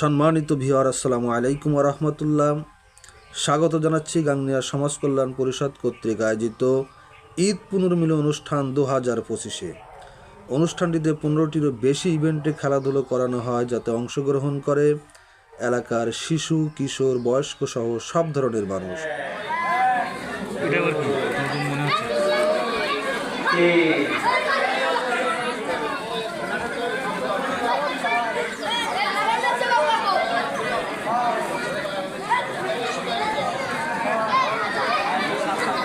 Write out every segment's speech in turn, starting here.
সম্মানিত ভিওয়ার আসসালামু আলাইকুম রহমতুল্লাহ। স্বাগত জানাচ্ছি গাংনিয়া সমাজ কল্যাণ পরিষদ কর্তৃক আয়োজিত ঈদ পুনর্মিলন অনুষ্ঠান দু হাজার পঁচিশে। অনুষ্ঠানটিতে পনেরোটিরও বেশি ইভেন্টে খেলাধুলো করানো হয় যাতে অংশগ্রহণ করে এলাকার শিশু কিশোর বয়স্ক সহ সব ধরনের মানুষ। এটা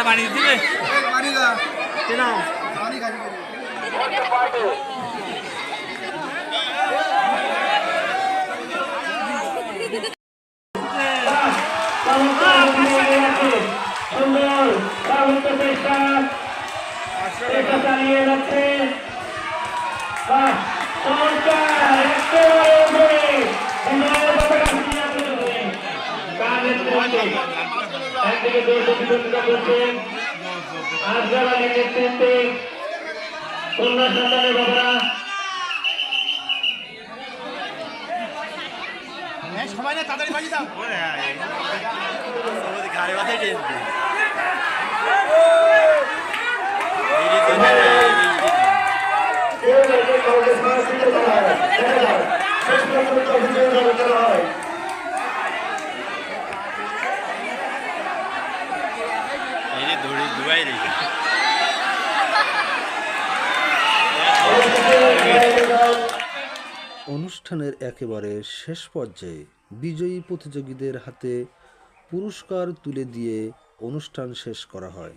মাথা বাড়ি দিবে? চালিয়ে যাচ্ছে বাহ, একেবারে উপরে, বিজয়ের একদিকে প্রতিযোগিতা করছেন আজগার আলীর নেতৃত্বে কন্যা সন্তানের বাবারা। অনুষ্ঠানের একেবারে শেষ পর্যায়ে বিজয়ী প্রতিযোগীদের হাতে পুরস্কার তুলে দিয়ে অনুষ্ঠান শেষ করা হয়।